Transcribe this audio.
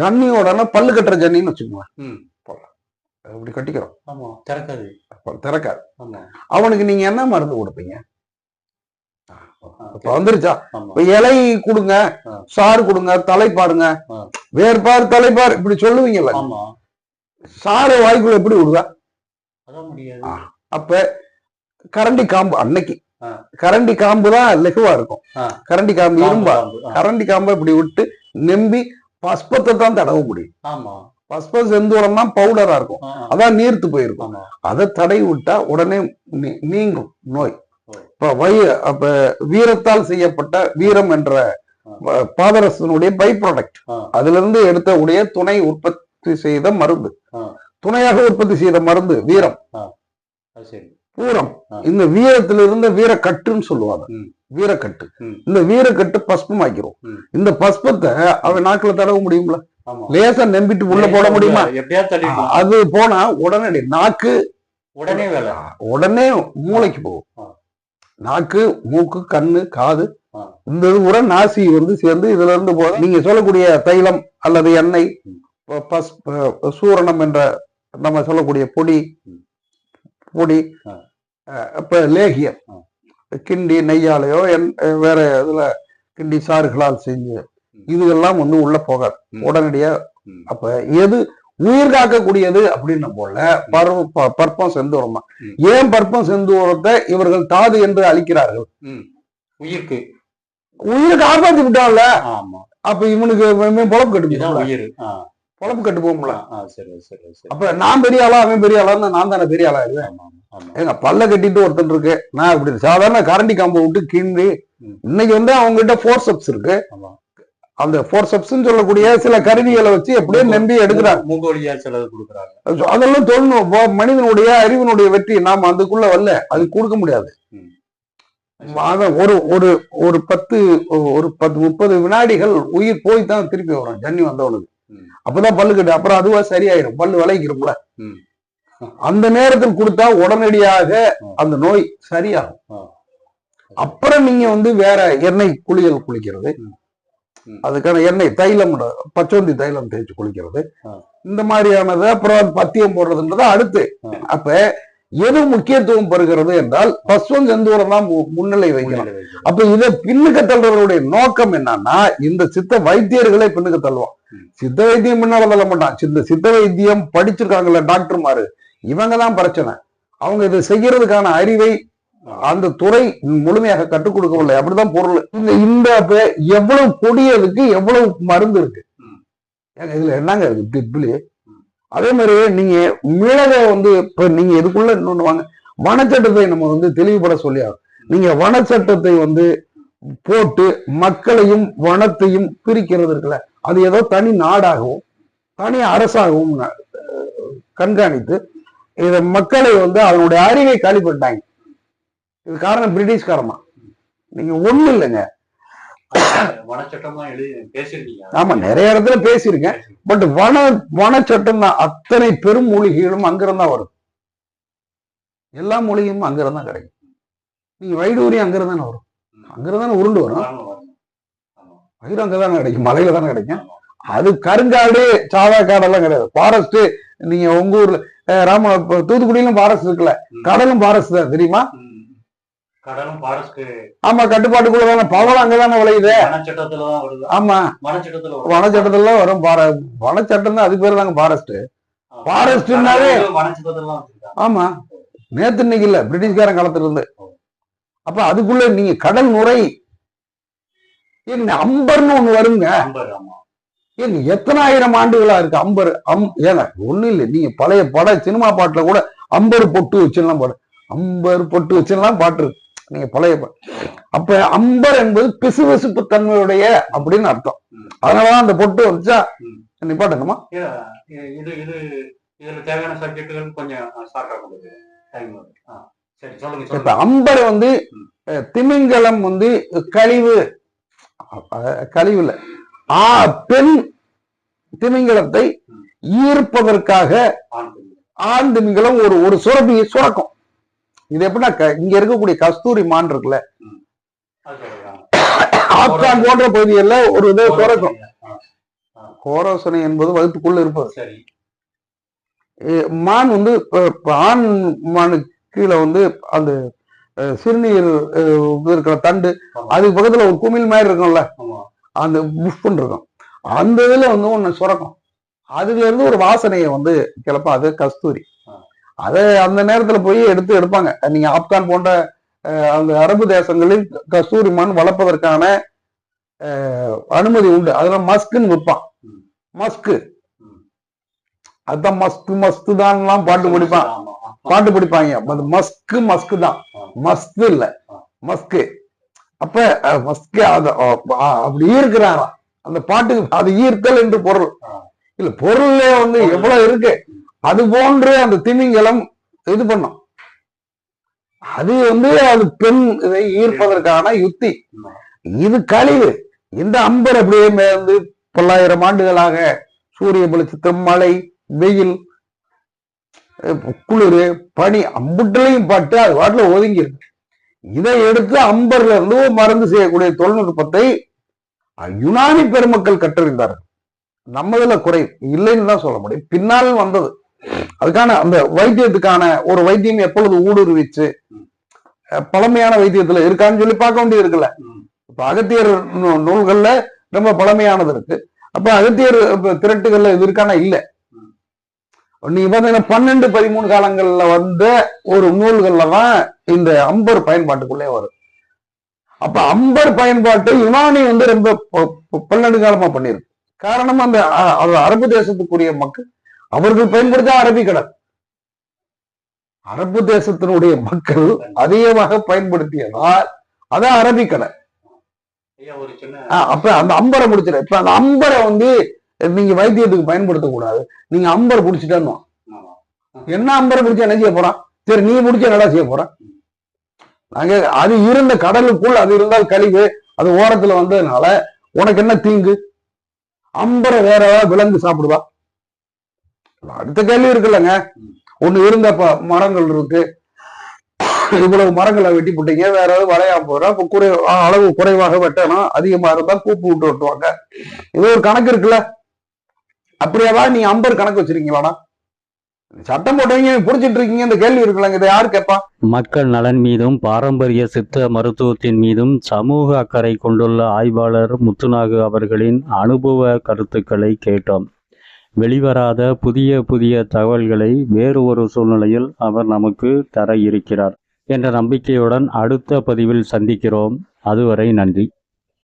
ஜன்னியோடனா பல்லு கட்டுற ஜன்னின்னு வச்சுக்கோங்களேன் ம். இப்படி கட்டிக்கிறோம். திறக்காது. அப்ப திறக்காது. அவனுக்கு நீங்க என்ன மருந்து கொடுப்பீங்க? இப்ப வந்துருச்சா? இப்ப இலை கொடுங்க. சாறு கொடுங்க தலைப்பாருங்க. வேர்பார் தலைப்பார் இப்படி சொல்லுவீங்கல்ல. சாறு வாய்க்குள்ள எப்படி ஆ. அப்ப கரண்டி காம்பு அன்னைக்கு. கரண்டி காம்பு தான் லெகுவா இருக்கும். கரண்டி காம்பு இரும்பா. கரண்டி காம்பை இப்படி விட்டு நெம்பி பஸ்பத்தை தான் தடவ முடியும் ஆமா. பஸ்ப செந்தூரம் தான் பவுடரா இருக்கும். அதான் நீர்த்து போயிருக்கும். அதை தடவி விட்டா உடனே நீங்கும் நோய். இப்ப வய அப்ப வீரத்தால் செய்யப்பட்ட வீரம் என்ற பாதரசனுடைய பை ப்ராடக்ட். அதுல இருந்து எடுத்த உடைய துணை உற்பத்தி செய்த மருந்து. துணையாக உற்பத்தி செய்த மருந்து வீரம். சரி. பூரம். இந்த வீரத்துல இருந்த வீரக்கட்டுன்னு சொல்லுவாங்க. வீரக்கட்டு. இந்த வீரக்கட்டு பஸ்பமாக்கிறோம் ம். இந்த பஸ்பத்தை அவன் நாக்குல தடவ முடியும்ல லேசா நம்பிட்டு உள்ள போட முடியுமா அது போனா உடனடி நாக்கு உடனே வேலை உடனே மூளைக்கு போகும். நாக்கு மூக்கு கண்ணு காது. இந்த இது கூட நாசி வந்து சேர்ந்து இதுல இருந்து போக நீங்க சொல்லக்கூடிய தைலம் அல்லது எண்ணெய் பஸ் சூரணம் என்ற நம்ம சொல்லக்கூடிய பொடி. பொடி இப்ப லேகியம். கிண்டி நெய்யாலையோ என்- வேற இதுல கிண்டி சாறுகளால் செஞ்சு இதுகெல்லாம் வந்து உள்ள போகாது. ம். உடனடியா ம். அப்ப எது உயிர் காக்கக்கூடியது அப்படின்னு போல பற்பம் செந்தூரம் தான் ம். ஏன் பற்பம் செந்தூரத்தை இவர்கள் தாது என்று அழிக்கிறார்கள். உயிருக்கு. உயிரை காப்பாத்தி விட்டான்ல ஆமா. அப்ப இவனுக்கு இவன் பொழப்பு கட்டு. உயிர். பொழப்பு கட்டு போகும்ல. ஆ, ஆ, சரி சரி சரி. அப்ப நான் பெரிய ஆளா அவன் பெரிய ஆளா நான் தானே பெரிய ஆளா ஆமா. ஏங்க பல்ல கட்டிட்டு ஒருத்தன் இருக்கு. நான் இப்படி சாதாரண கரண்டி காம்பை விட்டு கிண்டி. இன்னைக்கு வந்து அவங்க கிட்ட ஃபோர்சப்ஸ் இருக்கு அந்த ஃபோர்சப்ஸ் சொல்லக்கூடிய சில கருவிகளை வச்சு எப்படியே நம்பி எடுக்கிறாங்க. மூக்கு வழியா சிலது கொடுக்குறாங்க. அதெல்லாம் தொழில்நுட்பம் மனிதனுடைய அறிவினுடைய வெற்றி. நாம அதுக்குள்ள வரல. அது கொடுக்க முடியாது. ஒரு ஒரு ஒரு பத்து ஒரு பத்து முப்பது வினாடிகள் உயிர் போய் தான் திருப்பி வரும். ஜன்னி வந்தவனுக்கு. அப்பதான் பல்லு கட்டு. அப்புறம் அதுவா சரியாயிரும். பல்லு விளைக்கிறோம்ல. அந்த நேரத்தில் கொடுத்தா உடனடியாக. அந்த நோய் சரியாகும். அப்புறம் நீங்க வந்து வேற எண்ணெய் குளியல் குளிக்கிறது. அதுக்கான எண்ணெய் தைலம் பச்சோந்தி தைலம் தேய்ச்சி குளிக்கிறது. இந்த மாதிரியானது அப்புறம் பத்தியம் போடுறதுன்றது அடுத்து. அப்ப எது முக்கியத்துவம் பெறுகிறது என்றால் பஸ்வம் செந்தூரம் தான் முன்னிலை வைக்கணும். அப்ப இதை பின்னுக்கு தள்ளுறவருடைய நோக்கம் என்னன்னா இந்த சித்த வைத்தியர்களை பின்னுக்கு தள்ளுவான் ம். சித்த வைத்தியம் பின்னால தள்ள மாட்டான் சித்த சித்த வைத்தியம் படிச்சிருக்காங்கல்ல டாக்டர்மாரு இவங்க தான் பிரச்சனை. அவங்க இதை செய்யறதுக்கான அறிவை அந்த துறை முழுமையாக கற்றுக் கொடுக்கவில்லை. அப்படிதான் பொருள். இந்த இந்த எவ்வளவு கொடியதுக்கு எவ்வளவு மருந்து இருக்கு. இதுல என்னங்க இருக்கு இப்படி அதே மாதிரி நீங்க மிளக வந்து இப்ப நீங்க இதுக்குள்ள இன்னொன்னு வாங்க. வனச்சட்டத்தை நம்ம வந்து தெளிவுபட சொல்லி நீங்க வனச்சட்டத்தை வந்து போட்டு மக்களையும் வனத்தையும் பிரிக்கிறது இருக்குல்ல. அது ஏதோ தனி நாடாகவும் தனி அரசாகவும் ந- கண்காணித்து இத மக்களை வந்து அதனுடைய அறிவை காலி பண்ணிட்டாங்க. இது காரணம் பிரிட்டிஷ்காரமா நீங்க ஒண்ணு இல்லைங்க. ஆமா நிறைய இடத்துல பேசியிருக்கேன். பட் வன வனச்சட்டம் தான். அத்தனை பெரும் மூலிகைகளும் அங்கிருந்தா வரும். எல்லா மூலிகையும் அங்கிருந்தா கிடைக்கும். நீங்க வைடூரியம் அங்கிருந்து தானே வரும். அங்கிருந்து தானே உருண்டு வரும். வயிறு அங்கதானே கிடைக்கும். மலையில தானே கிடைக்கும். அது கருங்காடு சாதா காடெல்லாம் கிடையாது. ஃபாரஸ்ட் நீங்க உங்க ஊர்ல ராம தூத்துக்குடியிலும் ஃபாரஸ்ட் இருக்குல்ல. கடலும் ஃபாரஸ்ட் தான் தெரியுமா? ம். கடலும் ஃபாரஸ்ட் ஆமா கட்டுப்பாட்டுக்குள்ள பவளம் அங்கதானே விளையுது. வனச்சட்டத்துல தான் வருது. ஆமா. வனச்சட்டத்துல வரும். வனச்சட்டம் தான் அதுக்கு பேர் தாங்க ஃபாரஸ்ட். ஃபாரஸ்ட்னாலே- வனச்சட்டத்துல. ஆமா. நேத்து இன்னைக்கு இல்ல பிரிட்டிஷ்காரன் காலத்துல இருந்து அப்ப அதுக்குள்ள நீங்க கடல் நுரை அம்பர்னு ஒண்ணு வருங்க. ஏங்க எத்தனாயிரம் ஆண்டுகளா இருக்கு? அம்பர் அம் ஏங்க ஒண்ணு இல்ல. நீங்க பழைய பட சினிமா பாட்டுல கூட அம்பர் பொட்டு வச்சுலாம் பாடு அம்பர் பொட்டு வச்சுலாம் பாட்டு நீங்க பழைய அப்ப அம்பர் என்பது பிசுபிசுப்பு தன்மையுடைய அப்படின்னு அர்த்தம். அதனாலதான் அந்த பொட்டு வச்சா ம். நிப்பாட்டுங்கம்மா இல்ல, இ- இது இது இதுல தேவையான சப்ஜெக்டுகள் கொஞ்சம் இப்ப அம்பர் வந்து திமிங்கலம் வந்து கழிவு. அஹ், கழிவு இல்ல. ஆ பெண் திமிங்கலத்தை. ஈர்ப்பதற்காக ஆண் திமிங்கலம் ஒரு ஒரு சுரப்பியை சுரக்கும் இது எப்படின்னா இங்க இருக்கக்கூடிய கஸ்தூரி மான் இருக்குல்ல. ஆப்கான் போன்ற பகுதிகளில் ஒரு இதை சுரக்கும். கோரோசனை என்பது வகுத்துக்குள்ள இருப்பது மான் வந்து ஆண் மானுக்கு கீழே வந்து அந்த சிறுநீர் இருக்கிற தண்டு. அதுக்கு பக்கத்துல ஒரு குமிழ் மாதிரி இருக்கும்ல அந்த புஷ்புன்னு இருக்கும் அந்த இதுல வந்து ஒண்ணு சுரக்கும் அதுல இருந்து ஒரு வாசனையை வந்து கிளப்ப அது கஸ்தூரி. அதை அந்த நேரத்துல போய் எடுத்து எடுப்பாங்க நீங்க ஆப்கான் போன்ற அந்த அரபு தேசங்களில் கஸ்தூரி மான் வளர்ப்பதற்கான அனுமதி உண்டு அதுல மஸ்குன்னு விற்பான் ம். மஸ்கு ம். அதான் மஸ்கு மஸ்து தான் பாட்டு படிப்பான். பாட்டு படிப்பாங்க மஸ்கு மஸ்கு தான். மஸ்து இல்ல. மஸ்கு அப்ப மஸ்கு அது அஹ், அஹ், அப்படி ஈர்க்கிறாராம் அந்த பாட்டுக்கு அது ஈர்த்தல் என்று பொருள். இல்ல பொருள்ல வந்து. எவ்வளவு இருக்கு அது போன்று அந்த திமிங்கலம் இது பண்ணும் அது வந்து அது பெண் இதை ஈர்ப்பதற்கான யுத்தி ஆமா. இது கழிவு இந்த அம்பர் அப்படியே மேர்ந்து பல்லாயிரம் ஆண்டுகளாக சூரிய வெளிச்சத்தம் மழை வெயில் குளிர் பனி அம்புட்டுலையும் பட்டு அது வாட்டில ஒதுங்கி இருக்கு இதை எடுத்து அம்பர்ல இருந்து மருந்து செய்யக்கூடிய தொழில்நுட்பத்தை யுனானி பெருமக்கள் கற்றறிந்தார்கள். நம்மதுல குறை இல்லைன்னு தான் சொல்ல முடியும். பின்னால் வந்தது. அதுக்கான அந்த வைத்தியத்துக்கான ஒரு வைத்தியம் எப்பொழுது ஊடுருவிச்சு பழமையான வைத்தியத்துல இருக்கான்னு சொல்லி பார்க்க வேண்டியது இருக்குல்ல. இப்ப அகத்தியர் நூ- நூல்கள்ல ரொம்ப பழமையானது இருக்கு. அப்ப அகத்தியர் திரட்டுகள்ல இது இருக்கானா? இல்ல. நீ பாத்தீங்கன்னா பன்னெண்டு பதிமூணு காலங்கள்ல வந்த ஒரு நூல்கள்ல தான் இந்த அம்பர் பயன்பாட்டுக்குள்ளே வரும். அப்ப அம்பர் பயன்பாட்டை யுனானி வந்து ரொம்ப பன்னெண்டு காலமா பண்ணியிருக்கு காரணம் அந்த அரபு தேசத்துக்குரிய மக்கள் அவர்கள் பயன்படுத்த அரபி கடல். அரபு தேசத்தினுடைய மக்கள் அதிகமாக பயன்படுத்தியதால் அதான் அரபிக்கடல் அப்ப அந்த அம்பரை முடிச்சிட இப்ப அந்த அம்பரை வந்து நீங்க வைத்தியத்துக்கு பயன்படுத்தக்கூடாது. நீங்க அம்பரை பிடிச்சிட்டேன்னு. என்ன அம்பரை பிடிச்சா என்ன செய்ய போறான்? சரி நீ பிடிச்ச என்னடா செய்ய போற? நாங்க அது இருந்த கடலுக்குள் அது இருந்தால் கழிவு அது ஓரத்துல வந்ததுனால உனக்கு என்ன தீங்கு? அம்பரை வேற விலங்கு சாப்பிடுவா? அடுத்த கேள்வி இருக்குல்லங்க. ஒண்ணு இருந்த மரங்கள் இருக்கு. இவ்வளவு மரங்களை வெட்டி போட்டீங்க. வேற ஏதாவது வளையாம போறா? இப்ப குறை அளவு குறைவாக வெட்டணும் அதிகமா இருந்தா கூப்பு விட்டு வெட்டுவாங்க. இது ஒரு கணக்கு இருக்குல்ல? அப்படியாவா? நீ அம்பர் கணக்கு வச்சிருக்கீங்களாண்ணா சட்டம் போட்டவங்க புடிச்சிட்டு இருக்கீங்க இந்த கேள்வி இருக்கலாங்க இதை யாரு கேட்பா? மக்கள் நலன் மீதும் பாரம்பரிய சித்த மருத்துவத்தின் மீதும் சமூக அக்கறை கொண்டுள்ள ஆய்வாளர் முத்துநாகு அவர்களின் அனுபவ கருத்துக்களை கேட்டோம். வெளிவராத புதிய புதிய தகவல்களை வேறு ஒரு சூழ்நிலையில் அவர் நமக்கு தர இருக்கிறார் என்ற நம்பிக்கையுடன் அடுத்த பதிவில் சந்திக்கிறோம். அதுவரை நன்றி.